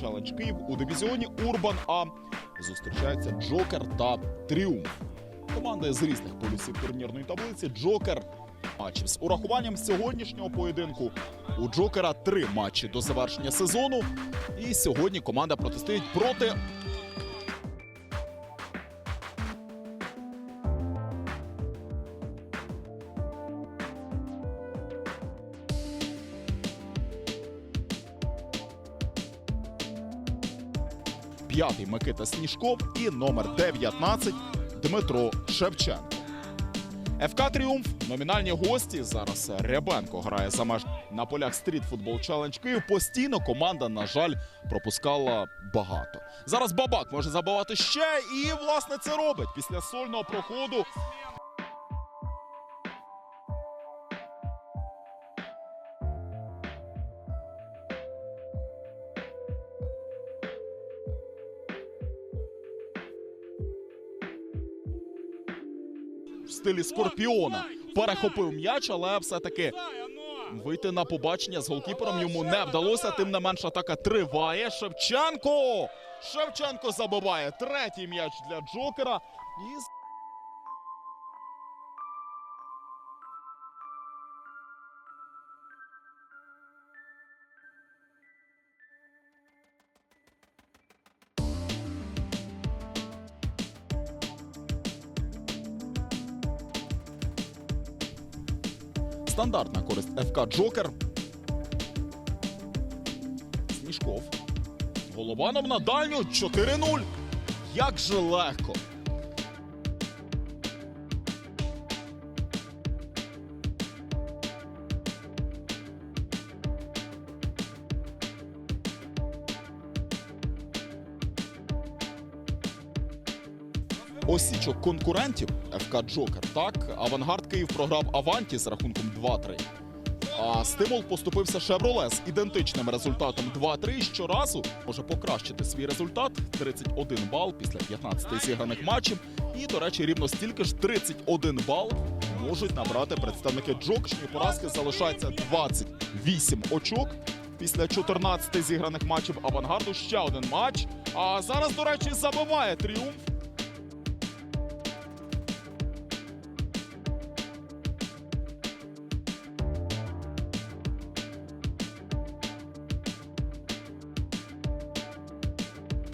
Челендж Київ у дивізіоні Урбан А зустрічаються Джокер та Тріумф. Команди з різних полюсів турнірної таблиці Джокер матчів з урахуванням сьогоднішнього поєдинку. У Джокера три матчі до завершення сезону. І сьогодні команда протистоїть проти п'ятий Микита Сніжков і номер 19 Дмитро Шевченко. ФК Тріумф номінальні гості. Зараз Рябенко грає за меж на полях стріт футбол челендж Київ. Постійно команда, на жаль, пропускала багато. Зараз бабак може забивати ще, і власне це робить після сольного проходу. В стилі скорпіона. Перехопив м'яч, але все-таки вийти на побачення з голкіпером йому не вдалося. Тим не менш, атака триває. Шевченко! Шевченко забиває третій м'яч для Джокера. І стандарт на користь ФК Джокер. Сніжков. Голованов на дальню 4-0. Як же легко. Осічок конкурентів ФК Джокер. Так, Авангард Київ програв Аванті з рахунком 2-3. А стимул поступився Шевроле з ідентичним результатом 2-3. Щоразу може покращити свій результат 31 бал після 15 зіграних матчів. І, до речі, рівно стільки ж 31 бал можуть набрати представники Джокшні. Поразки залишається 28 очок. Після 14 зіграних матчів авангарду ще один матч. А зараз, до речі, забиває тріумф.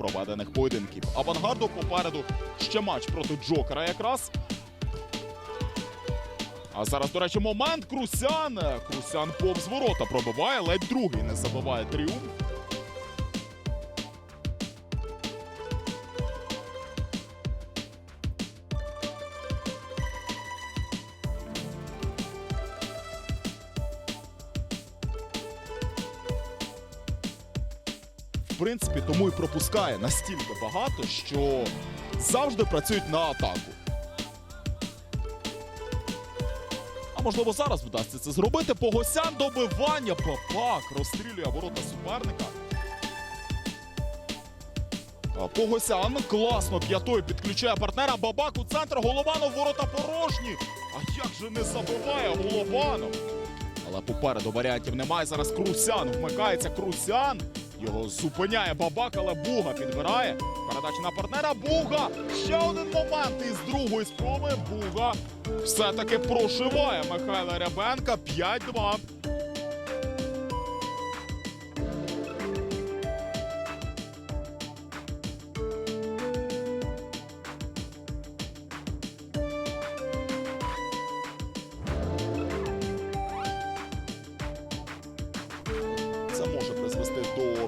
Проведених поєдинків. Авангарду попереду ще матч проти Джокера якраз. А зараз, до речі, момент Крусян. Крусян повз ворота пробиває, ледь другий не забиває тріумф. В принципі, тому і пропускає настільки багато, що завжди працюють на атаку. А можливо, зараз вдасться це зробити. Погосян добивання. Бабак розстрілює ворота суперника. Погосян класно п'ятою підключає партнера. Бабак у центр. Голованов ворота порожні. А як же не забиває Голованов? Але попереду варіантів немає. Зараз Крусян вмикається. Крусян. Його зупиняє бабак, але Буга підбирає. Передача на партнера. Буга. Ще один момент із другої спроби. Буга все-таки прошиває Михайла Рябенка. 5-2.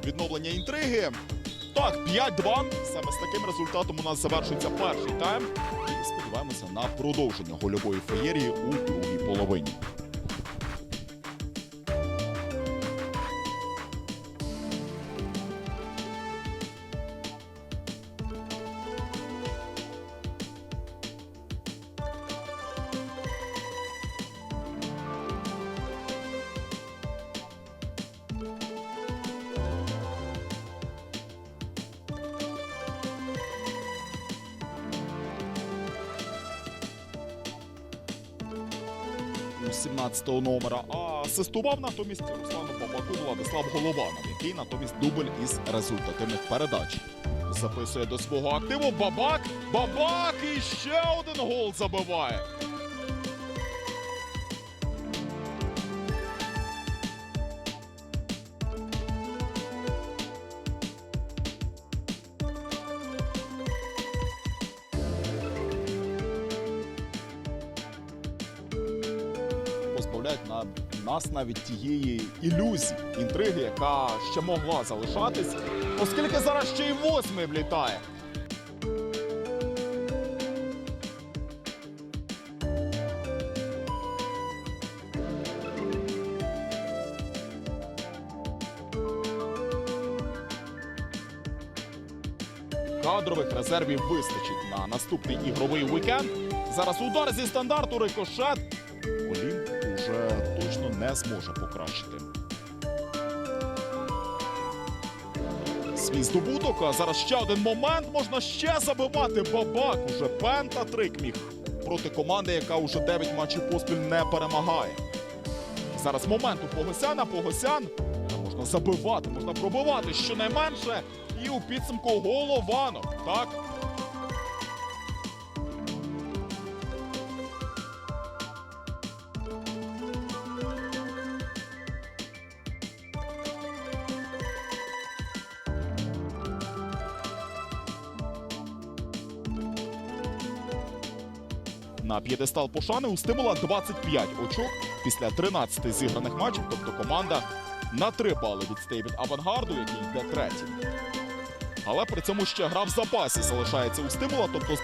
Відновлення інтриги. Так, 5-2. Саме з таким результатом у нас завершується перший тайм. І сподіваємося на продовження гольової феєрії у другій половині. 17-го номера, а асистував натомість Руслану Бабаку Владислав Голованов, який натомість дубль із результативних передач. Записує до свого активу Бабак. Бабак і ще один гол забиває. Позбавляють на нас навіть тієї ілюзії, інтриги, яка ще могла залишатись, оскільки зараз ще й восьмий влітає. Кадрових резервів вистачить на наступний ігровий вікенд. Зараз удар зі стандарту рикошет. Не зможе покращити. Свій здобуток, а зараз ще один момент. Можна ще забивати бабак. Уже пента-трик міг проти команди, яка уже 9 матчів поспіль не перемагає. Зараз момент у Погосяна. Погосян можна забивати, можна пробивати щонайменше. І у підсумку Голованов. Так, На п'єдестал пошани у Стимула 25 очок після 13 зіграних матчів, тобто команда на 3 бали відстає від авангарду, який йде третій. Але при цьому ще гра в запасі залишається у стимула, тобто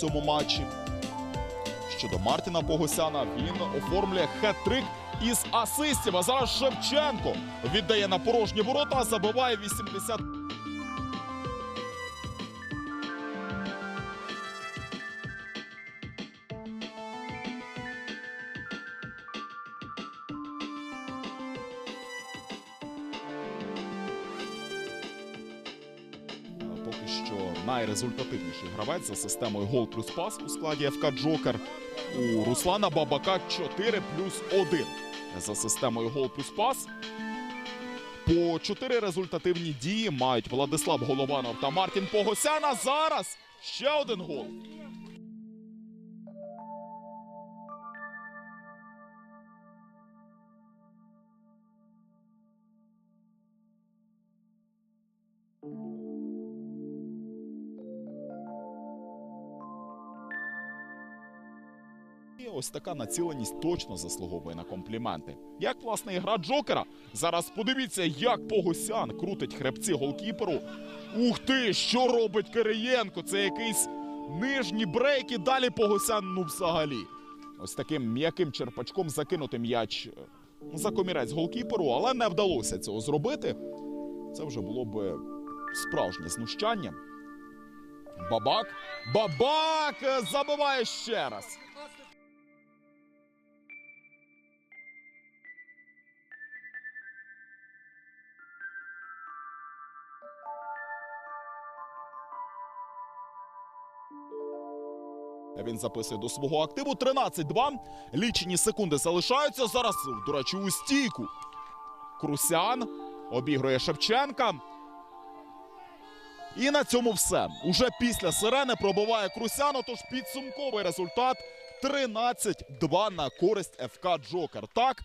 цьому матчі. Щодо Мартіна Погосяна, він оформлює хет-трик із асистів. А зараз Шевченко віддає на порожні ворота, забиває 80. Найрезультативніший гравець за системою гол плюс пас у складі ФК Джокер. У Руслана Бабака 4 плюс 1 за системою гол плюс пас. По чотири результативні дії мають Владислав Голованов та Мартін Погосяна. Зараз ще один гол. Ось така націленість точно заслуговує на компліменти. Як власне і гра Джокера. Зараз подивіться, як Погосян крутить хребці голкіперу. Ух ти, що робить Кириєнко? Це якийсь нижні брейки. Далі Погосян, ну взагалі. Ось таким м'яким черпачком закинути м'яч е, за комірець голкіперу, але не вдалося цього зробити. Це вже було б справжнє знущання. Бабак. Бабак забиває ще раз. Він записує до свого активу 13-2. Лічені секунди залишаються. Зараз, до речі, у стійку. Крусян обігрує Шевченка. І на цьому все. Уже після сирени пробиває Крусян. Тож підсумковий результат 13-2 на користь ФК Джокер. Так,